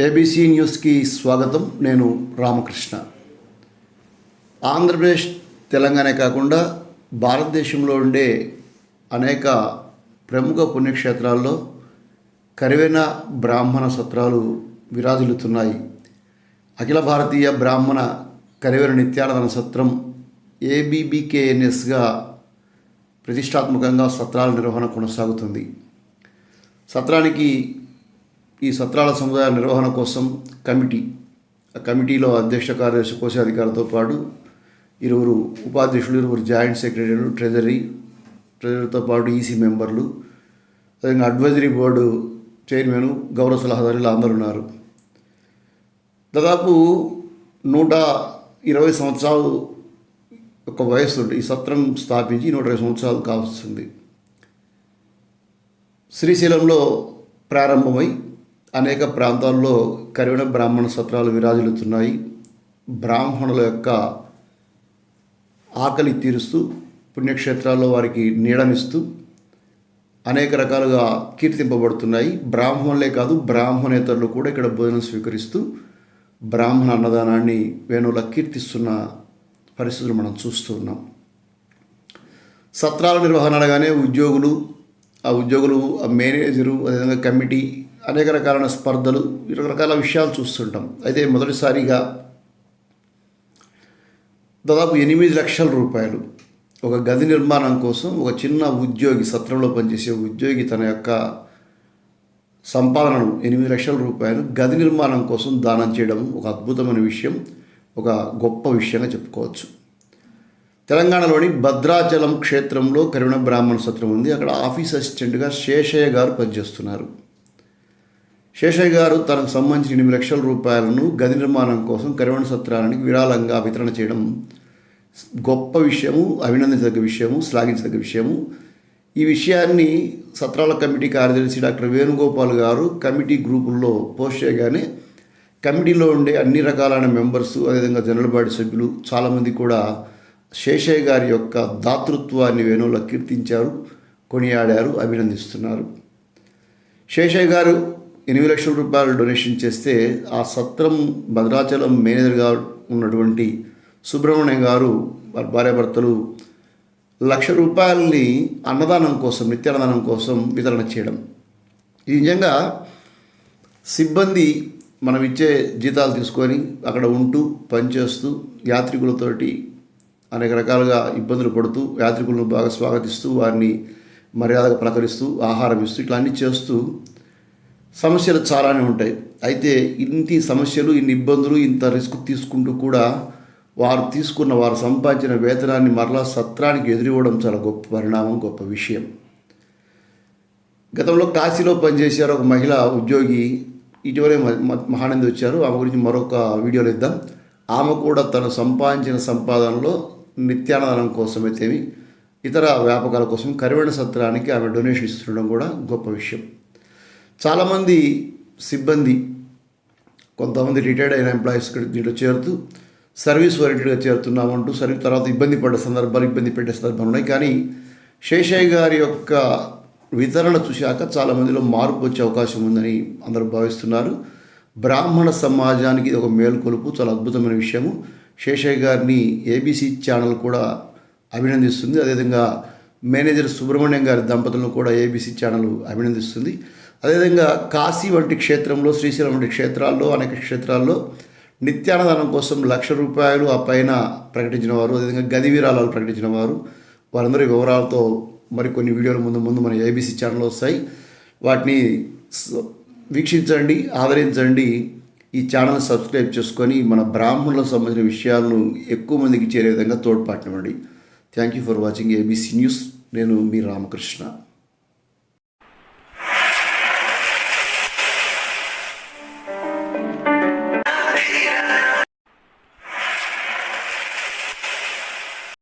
ABC న్యూస్కి స్వాగతం. నేను రామకృష్ణ. ఆంధ్రప్రదేశ్ తెలంగాణ కాకుండా భారతదేశంలో ఉండే అనేక ప్రముఖ పుణ్యక్షేత్రాల్లో కరివేన బ్రాహ్మణ సత్రాలు విరాజిల్లుతున్నాయి. అఖిల భారతీయ బ్రాహ్మణ కరివేన నిత్యానందన సత్రం ఏబీబీకేఎన్ఎస్గా ప్రతిష్టాత్మకంగా సత్రాల నిర్వహణ కొనసాగుతుంది. సత్రానికి ఈ సత్రాల సముదాయ నిర్వహణ కోసం కమిటీ ఆ కమిటీలో అధ్యక్ష కార్యదర్శి కోశాధికారితో పాటు ఇరువురు ఉపాధ్యక్షులు ఇరువురు జాయింట్ సెక్రటరీలు ట్రెజరీ ట్రెజరీతో పాటు ఈసీ మెంబర్లు అదేవిధంగా అడ్వైజరీ బోర్డు చైర్మన్ గౌరవ సలహాదారులు అందరూ ఉన్నారు. దాదాపు నూట ఇరవై సంవత్సరాలు ఒక వయస్సు ఈ సత్రం స్థాపించి నూట ఇరవై సంవత్సరాలు కావస్తుంది శ్రీశైలంలో ప్రారంభమై అనేక ప్రాంతాల్లో కరివణ బ్రాహ్మణ సత్రాలు విరాజిల్లుతున్నాయి. బ్రాహ్మణుల యొక్క ఆకలి తీరుస్తూ పుణ్యక్షేత్రాల్లో వారికి నీడనిస్తూ అనేక రకాలుగా కీర్తింపబడుతున్నాయి. బ్రాహ్మణులే కాదు బ్రాహ్మణేతరులు కూడా ఇక్కడ భోజనం స్వీకరిస్తూ బ్రాహ్మణ అన్నదానాన్ని వేణువుల కీర్తిస్తున్న పరిస్థితులు మనం చూస్తూ ఉన్నాం. సత్రాల నిర్వహణ అనగానే ఉద్యోగులు ఆ ఉద్యోగులు ఆ మేనేజరు అదేవిధంగా కమిటీ అనేక రకాలైన స్పర్ధలు రకరకాల విషయాలు చూస్తుంటాం. అయితే మొదటిసారిగా దాదాపు ఎనిమిది లక్షల రూపాయలు ఒక గది నిర్మాణం కోసం ఒక చిన్న ఉద్యోగి సత్రంలో పనిచేసే ఉద్యోగి తన యొక్క సంపాదనను ఎనిమిది లక్షల రూపాయలు గది నిర్మాణం కోసం దానం చేయడం ఒక అద్భుతమైన విషయం ఒక గొప్ప విషయంగా చెప్పుకోవచ్చు. తెలంగాణలోని భద్రాచలం క్షేత్రంలో కరుణ బ్రాహ్మణ సత్రం ఉంది. అక్కడ ఆఫీస్ అసిస్టెంట్గా శేషయ్య గారు పనిచేస్తున్నారు. శేషయ్య గారు తనకు సంబంధించిన ఎనిమిది లక్షల రూపాయలను గది నిర్మాణం కోసం కరివణ సత్రానికి విరాళంగా వితరణ చేయడం గొప్ప విషయము అభినందించదగ్గ విషయము శ్లాఘించదగ్గ విషయము. ఈ విషయాన్ని సత్రాల కమిటీ కార్యదర్శి డాక్టర్ వేణుగోపాల్ గారు కమిటీ గ్రూపుల్లో పోస్ట్ చేయగానే కమిటీలో ఉండే అన్ని రకాలైన మెంబర్స్ అదేవిధంగా జనరల్ బాడీ సభ్యులు చాలామంది కూడా శేషయ్య గారి యొక్క దాతృత్వాన్ని వేణువులో కీర్తించారు కొనియాడారు అభినందిస్తున్నారు. శేషయ్య గారు ఎనిమిది లక్షల రూపాయలు డొనేషన్ చేస్తే ఆ సత్రం భద్రాచలం మేనేజర్గా ఉన్నటువంటి సుబ్రహ్మణ్యం గారు భార్యాభర్తలు లక్ష రూపాయలని అన్నదానం కోసం నిత్యాన్నదానం కోసం వితరణ చేయడం. ఇది నిజంగా సిబ్బంది మనం ఇచ్చే జీతాలు తీసుకొని అక్కడ ఉంటూ పనిచేస్తూ యాత్రికులతోటి అనేక రకాలుగా ఇబ్బందులు పడుతూ యాత్రికులను బాగా స్వాగతిస్తూ వారిని మర్యాదగా పలకరిస్తూ ఆహారం ఇస్తూ ఇట్లా అన్నీ చేస్తూ సమస్యలు చాలానే ఉంటాయి. అయితే ఇంత సమస్యలు ఇన్ని ఇబ్బందులు ఇంత రిస్క్ తీసుకుంటూ కూడా వారు తీసుకున్న వారు సంపాదించిన వేతనాన్ని మరలా సత్రానికి ఎదురివ్వడం చాలా గొప్ప పరిణామం గొప్ప విషయం. గతంలో కాశీలో పనిచేశారు ఒక మహిళ ఉద్యోగి. ఇటీవలే మ- మహానంది వచ్చారు. ఆమె గురించి మరొక వీడియోలు ఇద్దాం. ఆమె కూడా తను సంపాదించిన సంపాదనలో నిత్యానందనం కోసమైతేమి ఇతర వ్యాపకాల కోసం కరివెణ సత్రానికి ఆమె డొనేషన్ ఇస్తుండడం కూడా గొప్ప విషయం. చాలామంది సిబ్బంది కొంతమంది రిటైర్డ్ అయిన ఎంప్లాయీస్ దీంట్లో చేరుతూ సర్వీస్ ఓరియంటెడ్గా చేరుతున్నామంటూ సర్వీస్ తర్వాత ఇబ్బంది పడ్డ సందర్భాలు ఇబ్బంది పెట్టే సందర్భాలు ఉన్నాయి. కానీ శేషయ్య గారి యొక్క వితరణ చూశాక చాలామందిలో మార్పు వచ్చే అవకాశం ఉందని అందరూ భావిస్తున్నారు. బ్రాహ్మణ సమాజానికి ఇది ఒక మేల్కొలుపు చాలా అద్భుతమైన విషయము. శేషయ్య గారిని ఏబీసీ ఛానల్ కూడా అభినందిస్తుంది. అదేవిధంగా మేనేజర్ సుబ్రహ్మణ్యం గారి దంపతులను కూడా ఏబీసీ ఛానల్ అభినందిస్తుంది. అదేవిధంగా కాశీ వంటి క్షేత్రంలో శ్రీశైలం వంటి క్షేత్రాల్లో అనేక క్షేత్రాల్లో నిత్యాన్నదానం కోసం లక్ష రూపాయలు ఆ పైన ప్రకటించిన వారు అదేవిధంగా గది విరాళాలు ప్రకటించిన వారు. వారందరి వివరాలతో మరికొన్ని వీడియోలు ముందు ముందు మన ఏబీసీ ఛానల్లో వస్తాయి. వాటిని వీక్షించండి ఆదరించండి. ఈ ఛానల్ సబ్స్క్రైబ్ చేసుకొని మన బ్రాహ్మణులకు సంబంధించిన విషయాలను ఎక్కువ మందికి చేరే విధంగా తోడ్పాటినివ్వండి. Thank you for watching ABC news నేను మీ రామకృష్ణ.